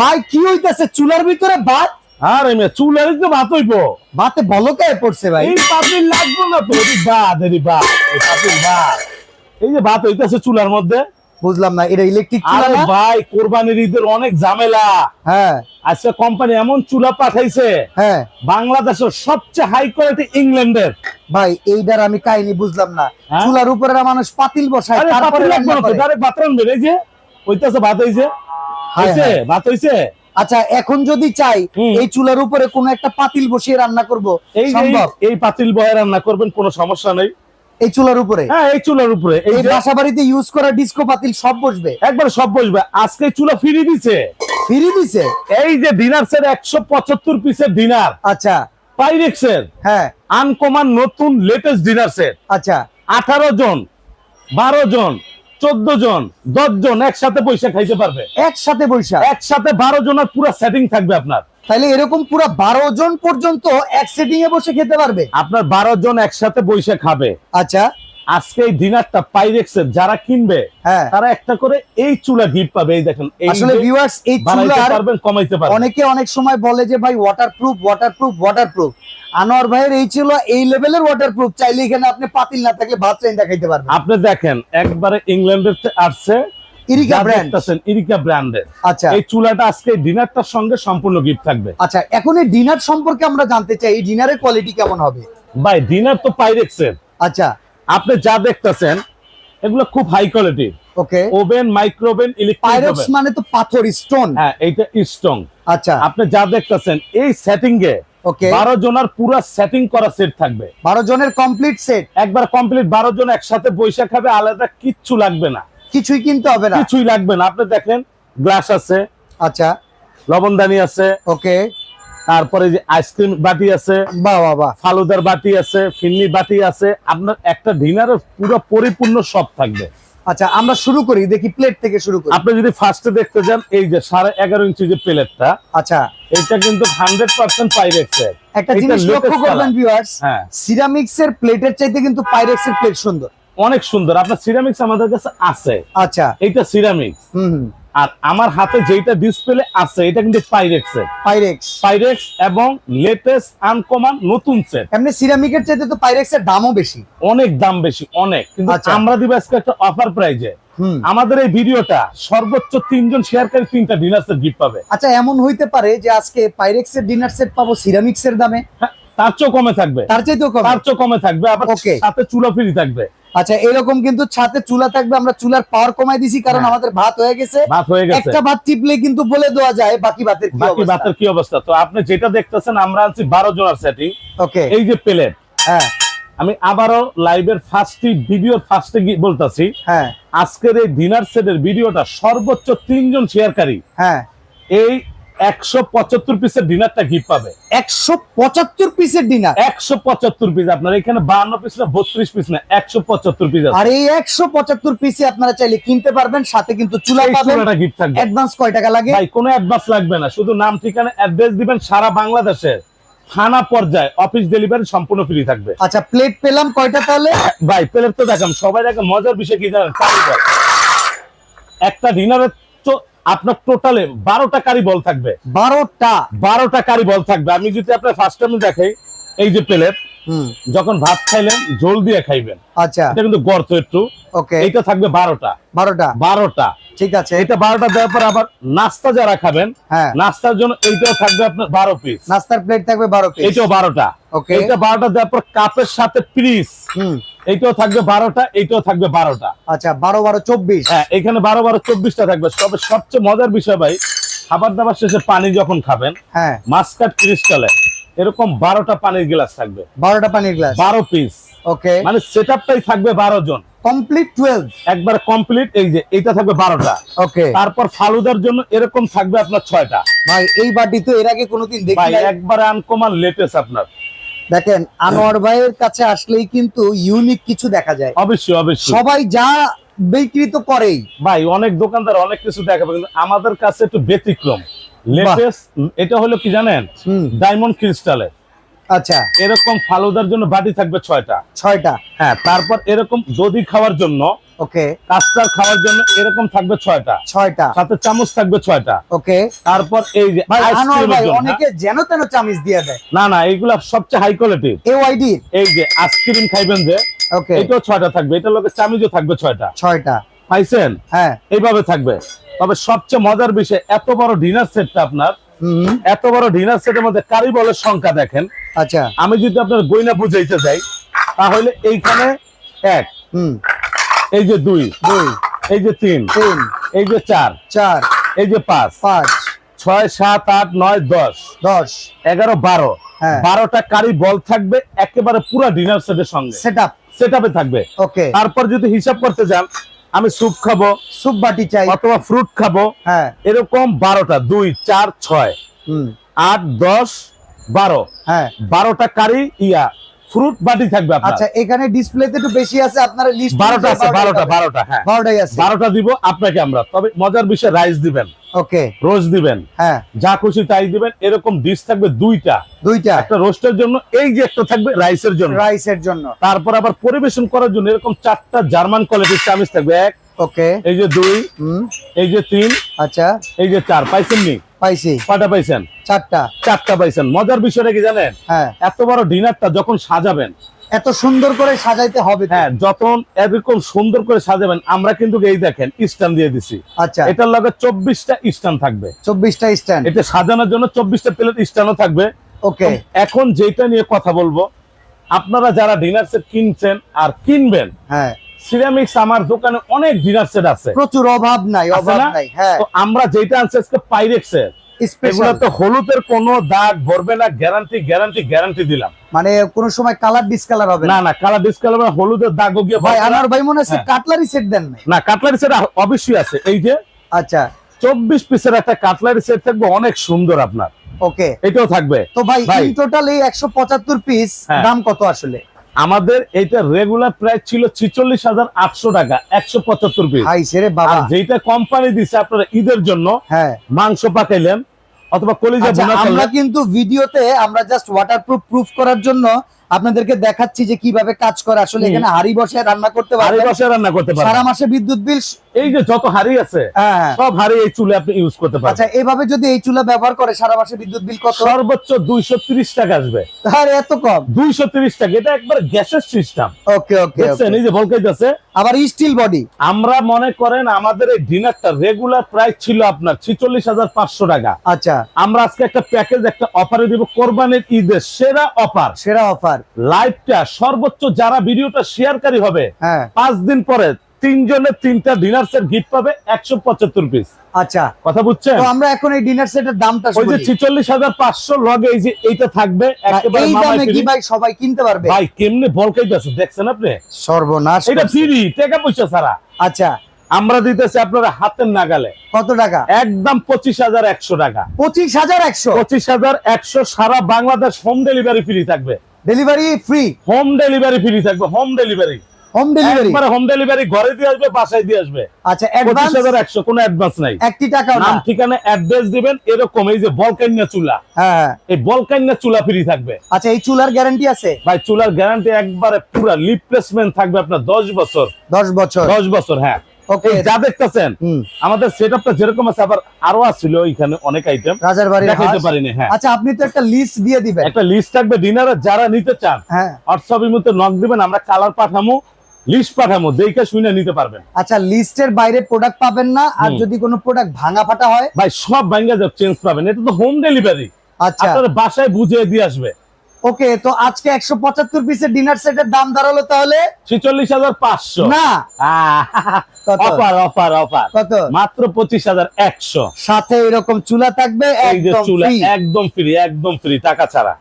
ভাই কি হইতাছে? চুলার ভিতরে ভাত? আরে মেয়ে চুলারই তো ভাত হইবো। ভাতে বলকায় পড়ছে ভাই। এই পাতিল লাগবো না তো? এটি ভাত এটি ভাত এই পাতিল ভাত এই যে ভাত হইতেছে চুলার মধ্যে। বুঝলাম না এটা ইলেকট্রিক চুলা না? ভাই কোরবানির ঈদের অনেক ঝামেলা। হ্যাঁ। আজকে কোম্পানি এমন চুলা পাঠাইছে। হ্যাঁ। বাংলাদেশের সবচেয়ে হাই কোয়ালিটি ইংল্যান্ডের। ভাই এইটার আমি কাহিনী বুঝলাম না। হ্যাঁ? চুলার উপরে মানুষ পাতিল বসায় তারপরে পাতিল লাগবে না তো? করে। ডাইরেক্ট ভাত রান্নবে যে হইতেছে ভাত হইছে হায় হইছে? হায়। ভাত হইছে? আচ্ছা এখন যদি চাই এই চুলার উপরে কোনো একটা পাতিল বসিয়ে রান্না করব। এই সম্ভব? এই- এই পাতিল বয়ে রান্না করবেন কোনো সমস্যা নেই। এই চুলার উপরে? হ্যাঁ এই চুলার উপরে। এই বাসা বাড়িতে ইউজ করা ডিস্কো পাতিল সব বসবে? একবার সব বসবে। আজকে চুলা ফিরিয়ে দিছে। ফিরি দিছে? এই যে ডিনার সেট একশো পঁচাত্তর পিসের ডিনার আচ্ছা। পাইরেক্সের হ্যাঁ। আনকমান নতুন লেটেস্ট ডিনার সেট আচ্ছা। আঠারো জন বারো জন চোদ্দ জন দশ জন একসাথে পয়সা খাইতে পারবে। একসাথে পয়সা একসাথে বারো জনের পুরো সেটিং থাকবে আপনার। তাহলে এরকম পুরো বারো জন পর্যন্ত এক সেটিং এ বসে খেতে পারবে? আপনার বারো জন একসাথে বসে খাবে। আচ্ছা। আজকে এই ডিনারটা পাইরেক্সের যারা কিনবে হ্যাঁ। তারা একটা করে এই চুলা গিফট পাবে এই দেখেন আসলে ভিউয়ার্স এই চুলার পারবেন কমাইতে পারবেন। অনেকে অনেক সময় বলে যে ভাই ওয়াটারপ্রুফ ওয়াটারপ্রুফ ওয়াটারপ্রুফ আনোয়ার ভাইয়ের এই ছিল এই লেভেলের ওয়াটারপ্রুফ চাইলে এখানে আপনি পাতিল না থাকলে ভাত চাই দেখাইতে পারবেন। আপনি দেখেন একবারে ইংল্যান্ডের থেকে আসছে ইরিকা ব্র্যান্ড ইরিকা ব্র্যান্ডের আচ্ছা। এই চুলাটা আজকে ডিনারটার সঙ্গে সম্পূর্ণ গিফট থাকবে। আচ্ছা এখন এই ডিনার সম্পর্কে আমরা জানতে চাই এই ডিনারের কোয়ালিটি কেমন হবে? ভাই ডিনার তো পাইরেক্সের আচ্ছা। আপনি যা দেখতেছেন এগুলো খুব হাই কোয়ালিটির ওকে ওভেন মাইক্রোওভেন ইলেকট্রিক মানে তো পাথর স্টোন হ্যাঁ এইটা স্ট্রং আচ্ছা। আপনি যা দেখতেছেন এই সেটিং এ ওকে বারো জনের পুরা সেটিং করা সেট থাকবে। বারো জনের কমপ্লিট সেট একবার কমপ্লিট বারো জন একসাথে বৈশা খাবে আলাদা কিচ্ছু লাগবে না। কিছুই কিনতে হবে না। কিছুই লাগবে না। আপনি দেখেন গ্লাস আছে আচ্ছা। লবণদানি আছে ওকে তারপরে যে আইসক্রিম বাটি আছে ফালুদার বাটি আছে ফিন্নি বাটি আছে আপনার একটা ডিনারের পুরো পরিপূর্ণ সব থাকবে। আচ্ছা আমরা শুরু করি দেখি প্লেট থেকে শুরু করি। আপনি যদি ফার্স্টে দেখতে যান এই যে সাড়ে এগারো ইঞ্চি যে প্লেটটা আচ্ছা। এটা কিন্তু হান্ড্রেড পার্সেন্ট পাইরেক্সের একটা জিনিস লক্ষ্য করবেন ভিউয়ার্স হ্যাঁ। সিরামিক্স এর প্লেটের চাইতে কিন্তু পাইরেক্স এর প্লেট সুন্দর। অনেক সুন্দর। আপনার সিরামিক্স আমাদের কাছে আছে। আচ্ছা। এইটা সিরামিক্স হুম। আর আমার হাতে যেটা ডিসপ্লে আছে এটা কিন্তু পাইরেক্সের পাইরেক্স পাইরেক্স এবং লেটেস্ট আনকমান নতুন সেট এমনি সিরামিকের চাইতে তো পাইরেক্স এর দামও বেশি। অনেক দাম বেশি অনেক। কিন্তু আচ্ছা। আমরা দিব আজকে একটা অফার প্রাইজে আমাদের এই ভিডিওটা সর্বোচ্চ তিনজন শেয়ারকারী তিনটা ডিনার সেট গিফট পাবে। আচ্ছা এমন হইতে পারে যে আজকে পাইরেক্স এর ডিনার সেট পাবো সিরামিক্স এর দামে। হ্যাঁ, তার চেয়েও কমে থাকবে। তার চাইতেও কম। তার চেয়েও কমে থাকবে আবার. সাথে চুলা ফ্রি থাকবে। আচ্ছা এরকম কিন্তু ছাতে চুলা থাকবে আমরা চুলার পাওয়ার কমাই দিছি কারণ হ্যাঁ। আমাদের ভাত হয়ে গেছে। ভাত হয়ে গেছে। একটা ভাত টিপলে কিন্তু বলে দেওয়া যায় বাকি ভাতের কি বাকি ভাতের কি অবস্থা? তো আপনি যেটা দেখতেছেন আমরা আনছি বারো জনের সেটিং ওকে এই যে প্লেট হ্যাঁ। আমি আবারও লাইভের ফার্স্টে ভিডিওর ফার্স্টে বলতাছি। হ্যাঁ। আজকের এই ডিনার সেটের ভিডিওটা সর্বোচ্চ তিনজন শেয়ারকারী হ্যাঁ। এই একশো পঁচাত্তর পিসের ডিনারটা গিফট পাবে। একশো পঁচাত্তর পিসের ডিনার একশো পঁচাত্তর পিস আপনার এখানে বান্ন পিস না বত্রিশ পিস না একশো পঁচাত্তর পিস আর এই একশো পঁচাত্তর পিসে আপনারা চাইলে কিনতে পারবেন সাথে কিন্তু চুলা পাবেন। চুলাটা গিফট থাকবে। অ্যাডভান্স কয় টাকা লাগে? ভাই কোনো অ্যাডভান্স লাগবে না শুধু নাম ঠিকানা অ্যাড্রেস দিবেন সারা বাংলাদেশে। থানা পর্যায়ে অফিস ডেলিভারি সম্পূর্ণ ফ্রি থাকবে। আচ্ছা প্লেট পেলাম কয়টা তাহলে? ভাই প্লেট তো দেখাম সবাই দেখেন মজার বিষয় কি জানেন? একটা ডিনারের তো আপনার টোটালে বারোটা কারি বল থাকবে। বারোটা। বারোটা কারি বল থাকবে। আমি যদি আপনার ফার্স্ট টাইম দেখাই এই যে প্লেট যখন ভাত খাইলেন জল দিয়ে খাইবেন। আচ্ছা। এটা কিন্তু গর্ত একটু। ওকে। এইটা থাকবে বারোটা। বারোটা? বারোটা। ঠিক আছে। এটা বারোটা দেওয়ার পর আবার নাস্তা যারা খাবেন হ্যাঁ। নাস্তার জন্য এইটাও থাকবে আপনার বারো পিস নাস্তার প্লেট থাকবে বারো পিস এইটাও বারোটা। ওকে। এইটা বারোটা দেওয়ার পর কাপের সাথে পিস। হুম। এইটাও থাকবে বারোটা এইটাও থাকবে বারোটা। আচ্ছা বারো বারো চব্বিশ। হ্যাঁ এখানে বারো বারো চব্বিশটা থাকবে। তবে সবচেয়ে মজার বিষয় ভাই খাবার দাবার শেষে পানি যখন খাবেন হ্যাঁ। মাস্কাট ক্রিস্টালে এরকম বারোটা পানির গ্লাস থাকবে। বারোটা পানির গ্লাস। বারো পিস ওকে মানে সেট আপটাই থাকবে বারো জন। কমপ্লিট টুয়েলভ একবার কমপ্লিট এই যে এইটা থাকবে বারোটা। ওকে তারপর ফালুদার জন্য এরকম থাকবে আপনার ছয়টা। ভাই এই বাটি তো এর আগে কোনোদিন দেখি একবার আনকমান লেটেস্ট আপনার। দেখেন আনোয়ার ভাইয়ের কাছে আসলেই কিন্তু ইউনিক কিছু দেখা যায়। অবশ্যই অবশ্যই। সবাই যা বিক্রি তো করেই। ভাই অনেক দোকানদার অনেক কিছু দেখাবে কিন্তু আমাদের কাছে একটু ব্যতিক্রম। লেটেস্ট এটা হলো কি জানেন? ডায়মন্ড ক্রিস্টালের আচ্ছা। এরকম ফালুদার জন্য বাটি থাকবে ছয়টা। ছয়টা। হ্যাঁ তারপর এরকম দধি খাওয়ার জন্য ওকে। কাস্টার খাওয়ার জন্য এরকম থাকবে ছয়টা। ছয়টা। সাথে চামচ থাকবে ছয়টা। ওকে। তারপর এই যে জন্য অনেকে যেন তেন চামিচ দিয়ে দেয়। না না এইগুলা সবচেয়ে হাই কোয়ালিটি এ ওয়াইডি এই যে আইসক্রিম খাইবেন যে ওকে। এটাও ছয়টা থাকবে এটা লোকের চামিজও থাকবে ছয়টা। ছয়টা। পাইছেন? হ্যাঁ। এইভাবে থাকবে। তবে সবচেয়ে মজার বিষয় এত বড় ডিনার সেটটা আপনার। এত বড় ডিনার সেটের মধ্যে কারিবলের সংখ্যা দেখেন। আচ্ছা। আমি যদি আপনার গয়না বুঝাইতে যাই তাহলে এইখানে এক এই যে দুই দুই। এই যে তিন তিন। এই যে চার চার। এই যে পাঁচ পাঁচ। ছয় সাত আট নয় দশ দশ। এগারো বারো। হ্যাঁ। বারোটা কারি বল থাকবে একেবারে পুরো ডিনার সেটের সঙ্গে। সেট আপ সেট থাকবে। ওকে তারপর যদি হিসাব করতে যান আমি স্যুপ খাব স্যুপ বাটি চাই। অথবা ফ্রুট খাব। হ্যাঁ। এরকম বারোটা দুই চার ছয় হুম। আট দশ বারো। হ্যাঁ। বারোটা কারি ইয়া। ফ্রুট বাটি থাকবে আপনার। আচ্ছা এখানে ডিসপ্লেতে একটু বেশি আছে আপনারা লিস্ট বারোটা আছে বারোটা বারোটা হ্যাঁ। বারোটাই আছে। বারোটা দিব আপনাকে আমরা। তবে মজার বিষয় রাইস দিবেন। ওকে রোজ দিবেন। হ্যাঁ। যা খুশি তাই দিবেন। এরকম ডিশ থাকবে দুইটা। দুইটা। একটা রোস্টের জন্য এই যে একটা থাকবে রাইসের জন্য। রাইসের জন্য। তারপর আবার পরিবেশন করার জন্য এরকম চারটা জার্মান কোয়ালিটির চামিচ থাকবে। এক ওকে এই যে দুই এই যে তিন আচ্ছা। এই যে চার পাইছেন নি? পাইছি। কয়টা পাইছেন? চারটা। চারটা পাইছেন। মজার বিষয়টা কি জানেন? হ্যাঁ। এত বড় ডিনারটা যখন সাজাবেন এত সুন্দর করে সাজাইতে হবে হ্যাঁ যখন এরকম সুন্দর করে সাজাবেন আমরা কিন্তু এই দেখেন স্ট্যান্ড দিয়ে দিছি। আচ্ছা। এটার লগে চব্বিশটা স্ট্যান্ড থাকবে। চব্বিশটা স্ট্যান্ড। এটা সাজানোর জন্য চব্বিশটা প্লেট স্ট্যান্ডও থাকবে। ওকে। এখন যেটা নিয়ে কথা বলব আপনারা যারা ডিনার সেট কিনছেন আর কিনবেন হ্যাঁ। সিরামিক্স আমার দোকানে অনেক ডিনার সেট আছে। প্রচুর অভাব নাই অভাব নাই হ্যাঁ। তো আমরা যেটা আনছি আজকে স্পেশাল তো হলুদের কোনো দাগ ভরবে না গ্যারান্টি গ্যারান্টি গ্যারান্টি দিলাম। মানে কোন সময় কালার ডিসকালার হবে না। না কালার ডিসকালার হলুদের দাগও গিয়ে ভাই। আনোয়ার ভাই মনে হচ্ছে হ্যাঁ। কাটলারি সেট দেন না কাটলারি সেট অবশ্যই আছে। এই যে আচ্ছা। চব্বিশ পিসের একটা কাটলারি সেট থাকবে অনেক সুন্দর আপনার। ওকে এটাও থাকবে। তো ভাই টোটাল এই একশো পঁচাত্তর পিস হ্যাঁ। দাম কত আসলে? আমাদের এইটা রেগুলার প্রাইস ছিল ছিচল্লিশ হাজার আটশো টাকা একশো পঁচাত্তর পিস আর যেটা কোম্পানি দিচ্ছে আপনারা ঈদের জন্য হ্যাঁ। মাংস পাকাইলেন অথবা কলিজা আচ্ছা আমরা কিন্তু ভিডিওতে আমরা জাস্ট ওয়াটারপ্রুফ প্রুফ করার জন্য আপনাদেরকে দেখাচ্ছি যে কীভাবে কাজ করে। আসলে এখানে হাড়ি বসে রান্না করতে হাড়ি বসে রান্না করতে পারে সারা মাসে বিদ্যুৎ বিল এই যে যত হাড়ি আছে হ্যাঁ হ্যাঁ। সব হাড়ি এই চুলে আপনি ইউজ করতে পারেন আচ্ছা এভাবে যদি এই চুলা ব্যবহার করে সারা মাসে বিদ্যুৎ বিল কত? সর্বোচ্চ দুইশো তিরিশ টাকা আসবে। আরে এত কম? দুইশো তিরিশ টাকা এটা একবার গ্যাসের সিস্টেম ওকে ওকে দেখছেন এই যে ভলকেজ আছে আবার স্টিল বডি আমরা মনে করেন আমাদের এই ডিনারটা রেগুলার প্রাইস ছিল আপনার ছিচল্লিশ হাজার পাঁচশো টাকা। আচ্ছা। আমরা আজকে একটা প্যাকেজ একটা অফারে দিব কোরবানির ঈদের সেরা অফার সেরা অফার লাইভটা সর্বোচ্চ যারা ভিডিওটা শেয়ারকারী হবে হ্যাঁ। পাঁচ দিন পরে তিনজনের তিনটা ডিনার সেট গিফট পাবে একশো পঁচাত্তর পিস আচ্ছা। কথা বুঝছেন? তো আমরা এখন এই ডিনার সেটের দামটা ওই যে ছিচল্লিশ হাজার পাঁচশো লগে এই যে এইটা থাকবে এই দামে কি ভাই সবাই কিনতে পারবে। ভাই কেমনে বলকাইতে আছে দেখছেন আপনি? সর্বনাশ এটা। ফ্রি টাকা পয়সা ছাড়া। আচ্ছা। আমরা দিতেছি আপনারা হাতের নাগালে। কত টাকা? একদম পঁচিশ হাজার একশো টাকা। পঁচিশ হাজার একশো? পঁচিশ হাজার একশো সারা বাংলাদেশ হোম ডেলিভারি ফ্রি থাকবে। Delivery free home delivery free থাকবে হোম ডেলিভারি হোম ডেলিভারি একবারে হোম ডেলিভারি ঘরে দিয়ে আসবে বাসায় দিয়ে আসবে। আচ্ছা অ্যাডভান্স হাজার একশো কোনো অ্যাডভান্স নাই। একটি টাকাও না। নাম ঠিকানা অ্যাড্রেস দিবেন এরকম এই যে বলকান্যা চুলা। হ্যাঁ এই বলকান্যা চুলা ফ্রি থাকবে। আচ্ছা এই চুলার গ্যারান্টি আছে? ভাই চুলার গ্যারান্টি একবারে পুরা রিপ্লেসমেন্ট থাকবে আপনার দশ বছর। দশ বছর। দশ বছর হ্যাঁ। ওকে যা দেখতেছেন আমাদের যেরকম আছে আবার আরও এখানে অনেক আইটেম রাজার দেখাইতে পারিনি হ্যাঁ। আচ্ছা আপনি তো একটা লিস্ট দিয়ে দিবেন। একটা লিস্ট থাকবে ডিনারে যারা নিতে চান হ্যাঁ। হোয়াটসঅ্যাপের মধ্যে নক দিবেন আমরা কালার পাঠামো লিস্ট পাঠামো দেখে শুনে নিতে পারবেন। আচ্ছা লিস্টের বাইরে প্রোডাক্ট পাবেন না আর যদি কোনো প্রোডাক্ট ভাঙা ফাটা হয়? ভাই সব ভাঙ্গা যাবে চেঞ্জ পাবেন। এটা তো হোম ডেলিভারি আচ্ছা। আপনার বাসায় বুঝিয়ে দিয়ে আসবে। ওকে তো আজকে একশো পঁচাত্তর পিসের ডিনার সেটের দাম দাঁড়াল তাহলে? ছিচল্লিশ হাজার পাঁচশো। না। Offer offer offer. কত? মাত্র পঁচিশ হাজার একশো। সাথে এরকম চুলা থাকবে একদম চুলা একদম ফ্রি একদম ফ্রি টাকা ছাড়া।